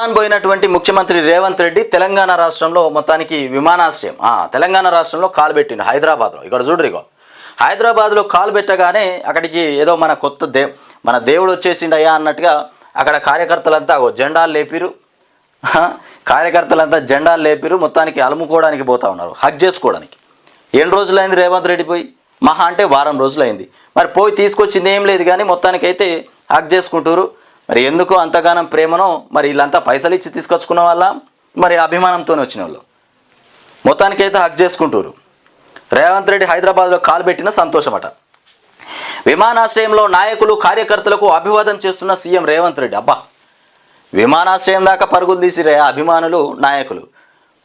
Japan పోయినటువంటి ముఖ్యమంత్రి రేవంత్ రెడ్డి తెలంగాణ రాష్ట్రంలో మొత్తానికి విమానాశ్రయం. తెలంగాణ రాష్ట్రంలో కాలు పెట్టిండు హైదరాబాద్లో. ఇక్కడ చూడరు ఇగో. హైదరాబాద్లో కాలు పెట్టగానే అక్కడికి ఏదో మన కొత్త దే మన దేవుడు వచ్చేసిండయ్యా అన్నట్టుగా అక్కడ కార్యకర్తలంతా జెండాలు లేపిరు. కార్యకర్తలంతా జెండాలు లేపిరు మొత్తానికి అలుముకోవడానికి పోతా ఉన్నారు హక్ చేసుకోవడానికి. ఎన్ని రోజులైంది రేవంత్ రెడ్డి పోయి? మహా అంటే వారం రోజులైంది. మరి పోయి తీసుకొచ్చింది ఏం లేదు కానీ మొత్తానికైతే హక్ చేసుకుంటారు. మరి ఎందుకు అంతగానం ప్రేమనో మరి వీళ్ళంతా పైసలు ఇచ్చి తీసుకొచ్చుకున్న వాళ్ళ? మరి అభిమానంతోనే వచ్చిన వాళ్ళు. మొత్తానికైతే హక్ చేసుకుంటారు రేవంత్ రెడ్డి హైదరాబాద్లో కాలు పెట్టిన సంతోషమట. విమానాశ్రయంలో నాయకులు కార్యకర్తలకు అభివాదం చేస్తున్న సీఎం రేవంత్ రెడ్డి. అబ్బా! విమానాశ్రయం దాకా పరుగులు తీసిరే అభిమానులు నాయకులు.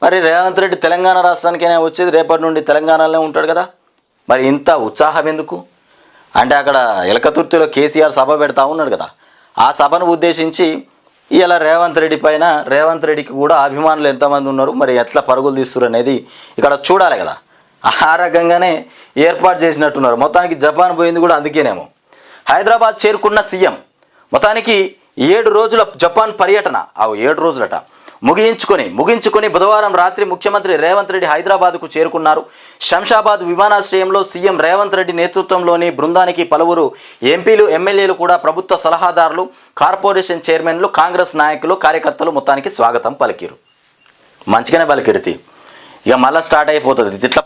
మరి రేవంత్ రెడ్డి తెలంగాణ రాష్ట్రానికైనా వచ్చేది రేపటి నుండి తెలంగాణలోనే ఉంటాడు కదా? మరి ఇంత ఉత్సాహం ఎందుకు? అంటే అక్కడ ఎలకతుర్తిలో కేసీఆర్ సభ పెడతా ఉన్నాడు కదా. ఆ సభను ఉద్దేశించి ఇలా రేవంత్ రెడ్డి పైన రేవంత్ రెడ్డికి కూడా అభిమానులు ఎంతమంది ఉన్నారు మరి ఎట్లా పరుగులు తీస్తున్నారు అనేది ఇక్కడ చూడాలి కదా. ఆ రకంగానే ఏర్పాటు చేసినట్టున్నారు. మొత్తానికి జపాన్ పోయింది కూడా అందుకేనేమో. హైదరాబాద్ చేరుకున్న సీఎం. మొత్తానికి ఏడు రోజుల జపాన్ పర్యటన. ఆ ఏడు రోజులట. ముగించుకొని ముగించుకొని బుధవారం రాత్రి ముఖ్యమంత్రి రేవంత్ రెడ్డి హైదరాబాద్కు చేరుకున్నారు. శంషాబాద్ విమానాశ్రయంలో సీఎం రేవంత్ రెడ్డి నేతృత్వంలోని బృందానికి పలువురు ఎంపీలు ఎమ్మెల్యేలు కూడా ప్రభుత్వ సలహాదారులు కార్పొరేషన్ చైర్మన్లు కాంగ్రెస్ నాయకులు కార్యకర్తలు మొత్తానికి స్వాగతం పలికిరు. మంచిగానే పలికిరితి ఇక మళ్ళీ స్టార్ట్ అయిపోతుంది. ఇట్లా